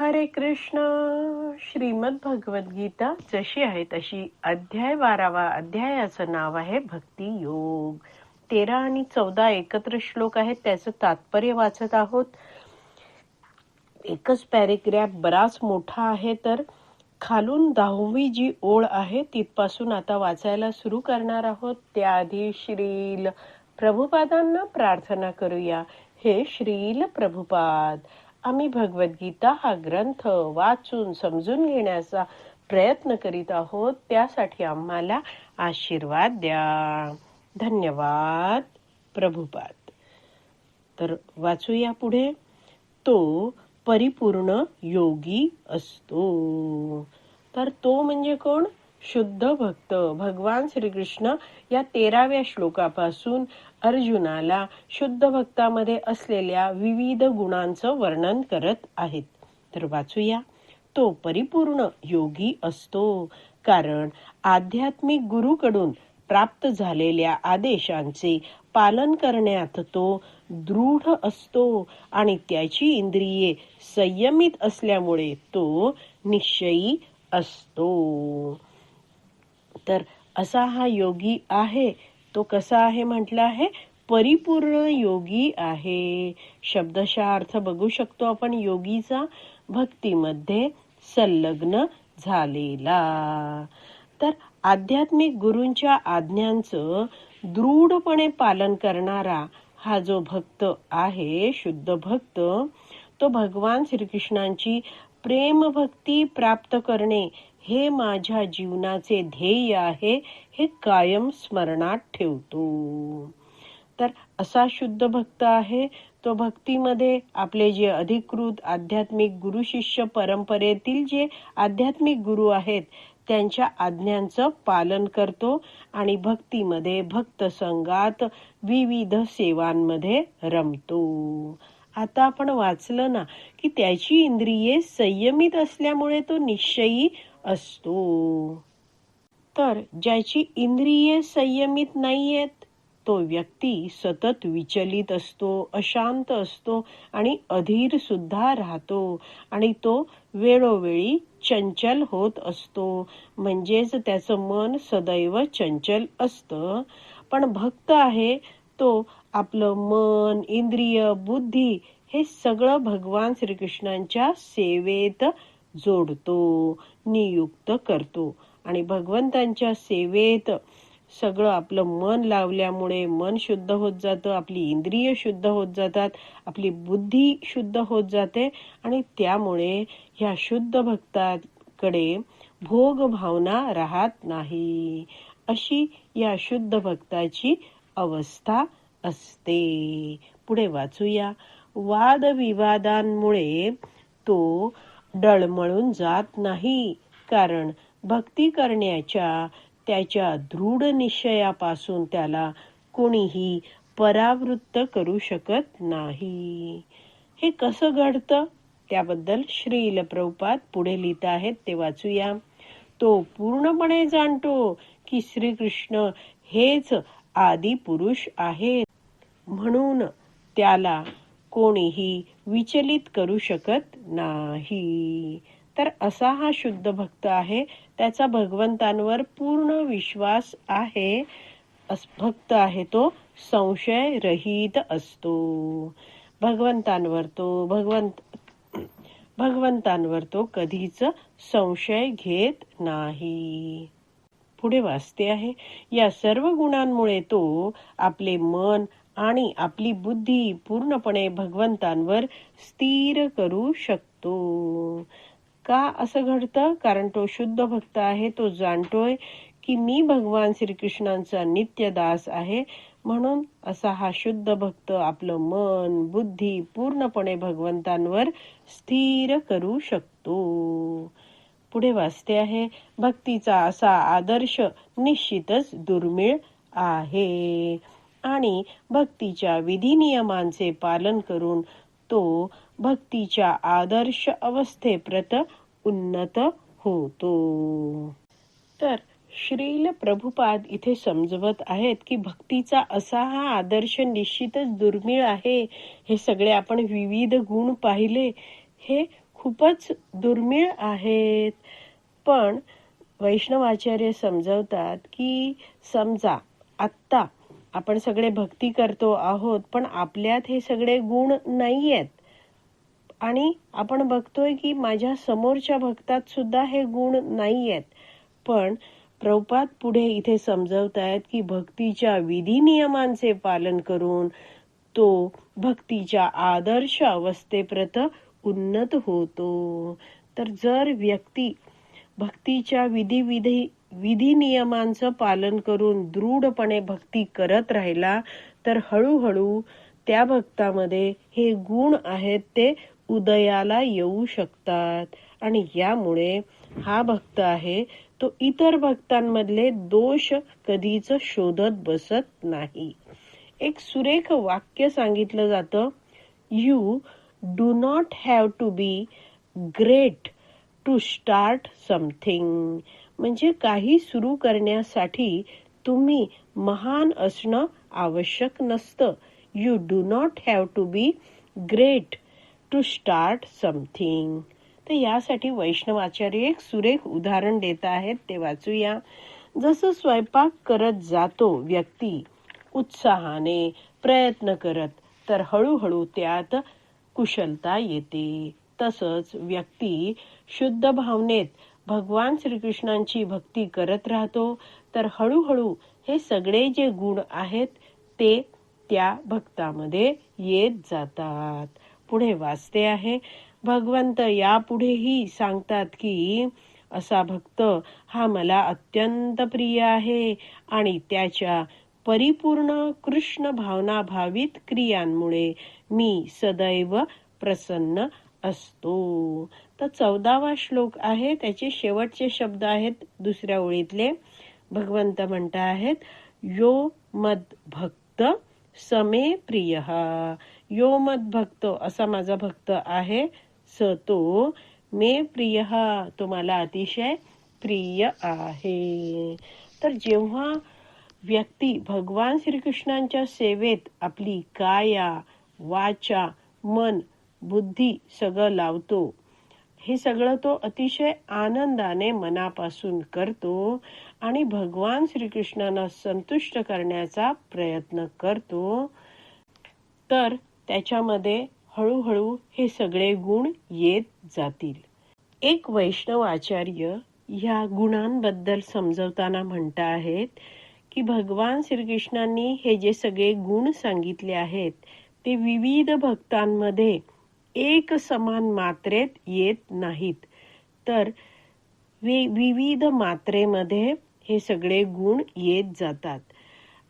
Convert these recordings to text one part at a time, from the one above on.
हरे कृष्ण. श्रीमद भगवद्गीता जशी आहे तशी अध्याय बारावा अध्यायाचं नाव आहे भक्ती योग. तेरा आणि चौदा एकत्र श्लोक आहेत त्याचं तात्पर्य वाचत आहोत. एकच पॅरेग्राफ बराच मोठा आहे तर खालून दहावी जी ओळ आहे तिथपासून आता वाचायला सुरू करणार आहोत. त्याआधी श्रील प्रभुपादांना प्रार्थना करूया. हे श्रील प्रभुपाद आम्ही भगवद्गीता हा ग्रंथ वाचून समजून घेण्याचा प्रयत्न करीत आहोत. त्यासाठी आम्हाला आशीर्वाद द्या. धन्यवाद. प्रभुपाद. तर वाचूया पुढे. तो परिपूर्ण योगी असतो. तर तो म्हणजे कोण? शुद्ध भक्त. भगवान श्रीकृष्ण या तेराव्या श्लोकापासून अर्जुनाला शुद्ध भक्तामध्ये असलेल्या विविध गुणांचं वर्णन करत आहेत. तर वाचूया. तो परिपूर्ण योगी असतो कारण आध्यात्मिक गुरुकडून प्राप्त झालेल्या आदेशांचे पालन करण्यात तो दृढ असतो आणि त्याची इंद्रिये संयमित असल्यामुळे तो निश्चयी असतो. तर असा हा योगी आहे तो कसा आहे म्हटलं आहे? परिपूर्ण योगी आहे. शब्दशः अर्थ बघू शकतो आपण योगीचा. भक्तीमध्ये संलग्न झालेला. तर आध्यात्मिक गुरूंच्या आज्ञांचं दृढपणे पालन करणारा हा जो भक्त आहे शुद्ध भक्त तो भगवान श्रीकृष्णांची प्रेम भक्ती प्राप्त करणे हे माझ्या जीवनाचे ध्येय आहे हे कायम स्मरणात ठेवतो. तर असा शुद्ध भक्त आहे तो भक्तीमध्ये आपले जे अधिकृत आध्यात्मिक गुरु शिष्य परंपरेतील जे आध्यात्मिक गुरु आहेत त्यांच्या आज्ञांचं पालन करतो आणि भक्तीमध्ये भक्त संघात विविध सेवांमध्ये रमतो. आता आपण वाचलं ना की त्याची इंद्रिये संयमित असल्यामुळे तो निश्चयी असतो. तर ज्याची इंद्रिये संयमित नाहीयेत तो व्यक्ती सतत विचलित असतो अशांत असतो आणि अधीर सुद्धा राहतो आणि तो वेळोवेळी चंचल होत असतो. म्हणजेच त्याचं मन सदैव चंचल असतं. पण भक्त आहे तो आपलं मन इंद्रिय बुद्धी हे सगळं भगवान श्रीकृष्णांच्या सेवेत जोडतो नियुक्त करतो. आणि भगवंतांच्या सेवेत सगळं आपलं मन लावल्यामुळे मन शुद्ध होत जातं आपली इंद्रिय शुद्ध होत जातात आपली बुद्धी शुद्ध होत जाते. आणि त्यामुळे ह्या शुद्ध भक्ताकडे भोग भावना राहत नाही. अशी या शुद्ध भक्ताची अवस्था असते. पुढे वाचूया. वादविवादांमुळे तो डळमळून जात नाही. कारण भक्ती करण्याच्या त्याच्या दृढ निश्चयापासून त्याला कोणीही परावृत्त करू शकत नाही. हे कसं घडतं? त्याबद्दल श्रील प्रभुपाद पुढे लिहित आहेत ते वाचूया. तो पूर्णपणे जाणतो की श्रीकृष्ण हेच आदि पुरुष आहेत. म्हणून त्याला कोणीही विचलित करू शकत नाही. तर असा हा शुद्ध भक्त आहे त्याचा भगवंतांवर पूर्ण विश्वास आहे भक्त आहे तो संशय रहित असतो. भगवंतांवर तो भगवंत भगवंतांवर तो कधीच संशय घेत नाही. पुढे वाचते आहे या सर्व गुणांमुळे तो आपले मन आणि आपली बुद्धी पूर्णपणे भगवंतांवर स्थिर करू शकतो. का असं घडतं? कारण तो शुद्ध भक्त आहे तो जाणतोय की मी भगवान श्रीकृष्णांचा नित्य दास आहे. म्हणून असा हा शुद्ध भक्त आपलं मन बुद्धी पूर्णपणे भगवंतांवर स्थिर करू शकतो. पुढे वाचते आहे भक्तीचा असा आदर्श निश्चितच दुर्मिळ आहे. आणि भक्तीच्या विधी नियमांचे पालन करून तो भक्तीच्या आदर्श अवस्थेप्रत उन्नत होतो. तर श्रील प्रभुपाद इथे समजवत आहेत की भक्तीचा असा हा आदर्श निश्चितच दुर्मिळ आहे. हे सगळे आपण विविध गुण पाहिले. हे खूपच दुर्मिळ आहेत. पण वैष्णवाचार्य समजवतात की समजा आत्ता आपण सगळे भक्ती करतो आहोत पण आपल्यात हे सगळे गुण नाही आहेत आणि आपण बघतोय की माझ्या समोरच्या भक्तात सुद्धा हे गुण नाही आहेत पण प्रभुपाद पुढे इथे समजवत आहेत की भक्तीच्या विधी नियमांचे पालन करून तो भक्तीच्या आदर्श अवस्थेप्रत उन्नत होतो. तर जर व्यक्ती भक्तीच्या विधी विधी विधी नियमांचं पालन करून दृढपणे भक्ती करत राहिला तर हळूहळू त्या भक्तामध्ये हे गुण आहेत ते उदयाला येऊ शकतात. आणि यामुळे हा भक्त आहे तो इतर भक्तांमधले दोष कधीच शोधत बसत नाही. एक सुरेख वाक्य सांगितलं जातं you do not have to be great to start something म्हणजे काही सुरू करण्यासाठी तुम्ही महान असणं आवश्यक नसतं. You do not have to be great to start something तर यासाठी वैष्णवाचार्य एक सुरेख उदाहरण देत आहेत ते वाचूया. जसं स्वयंपाक करत जातो व्यक्ती उत्साहाने प्रयत्न करत तर हळूहळू त्यात कुशलता येते. तसंच व्यक्ती शुद्ध भावनेत भगवान श्रीकृष्णांची भक्ती करत राहतो तर हळूहळू हे सगळे जे गुण आहेत ते त्या भक्तामध्ये येत जातात. पुढे वाचते आहे भगवंत यापुढेही सांगतात की असा भक्त हा मला अत्यंत प्रिय आहे आणि त्याच्या परिपूर्ण कृष्ण भावना भावित क्रियांमुळे मी सदैव प्रसन्न असतो. तर चौदावा श्लोक आहे त्याचे शेवटचे शब्द आहेत दुसऱ्या ओळीतले. भगवंत म्हणता आहेत यो मद भक्त समे प्रिय. यो मद भक्त असा माझा भक्त आहे स तो मे प्रिय तो मला अतिशय प्रिय आहे. तर जेव्हा व्यक्ती भगवान श्रीकृष्णांच्या सेवेत आपली काया वाचा मन बुद्धी सगळं लावतो हे सगळं तो अतिशय आनंदाने मनापासून करतो आणि भगवान श्रीकृष्णांना संतुष्ट करण्याचा प्रयत्न करतो. तर त्याच्यामध्ये हळूहळू हे सगळे गुण येत जातील. एक वैष्णव आचार्य ह्या गुणांबद्दल समजवताना म्हणता आहेत की भगवान श्रीकृष्णांनी हे जे सगळे गुण सांगितले आहेत ते विविध भक्तांमध्ये एक समान मात्रेत येत नाहीत. तर विविध मात्रेमध्ये हे सगळे गुण येत जातात.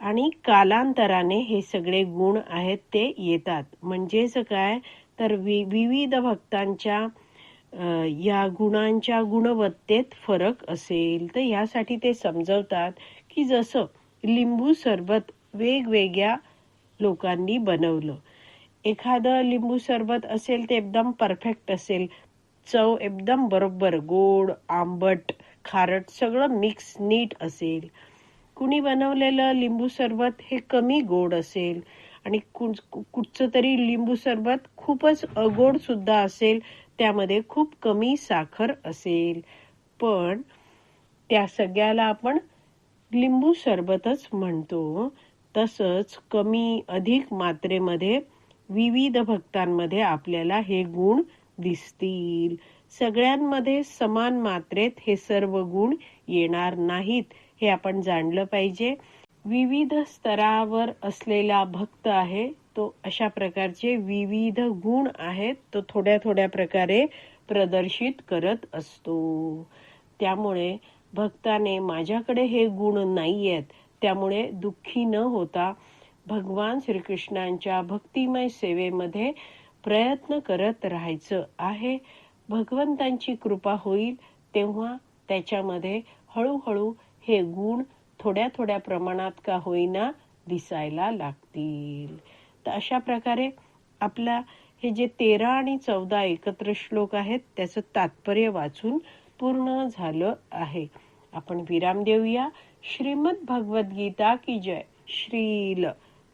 आणि कालांतराने हे सगळे गुण आहेत ते येतात. म्हणजेच काय? तर विविध भक्तांच्या या गुणांच्या गुणवत्तेत फरक असेल. तर यासाठी ते समजवतात की जसं लिंबू सरबत वेगवेगळ्या लोकांनी बनवलं. एखादं लिंबू सरबत असेल ते एकदम परफेक्ट असेल. चव एकदम बरोबर गोड आंबट खारट सगळं मिक्स नीट असेल. कुणी बनवलेलं लिंबू सरबत हे कमी गोड असेल आणि कुठचं तरी लिंबू सरबत खूपच अगोड सुद्धा असेल त्यामध्ये खूप कमी साखर असेल. पण त्या सगळ्याला आपण लिंबू सरबतच म्हणतो. तसंच कमी अधिक मात्रेमध्ये विविध भक्तांमध्ये आपल्याला हे गुण दिसतील. सगळ्यांमध्ये समान मात्रेत हे सर्व गुण येणार नाहीत हे आपण जाणलं पाहिजे. विविध स्तरावर असलेला भक्त आहे तो अशा प्रकारचे विविध गुण आहेत तो थोड्या थोड्या प्रकारे प्रदर्शित करत असतो. त्यामुळे भक्ताने माझ्याकडे हे गुण नाही आहेत त्यामुळे दुःखी न होता भगवान श्रीकृष्णांच्या भक्तिमय सेवेमध्ये प्रयत्न करत राहायचं आहे. भगवंतांची कृपा होईल तेव्हा त्याच्यामध्ये हळूहळू हे गुण थोड्या थोड्या प्रमाणात का होईना दिसायला लागतील. तर अशा प्रकारे आपला हे जे तेरा आणि चौदा एकत्र श्लोक आहेत त्याचं तात्पर्य वाचून पूर्ण झालं आहे. आपण विराम देऊया. श्रीमद भगवद्गीता की जय? श्रील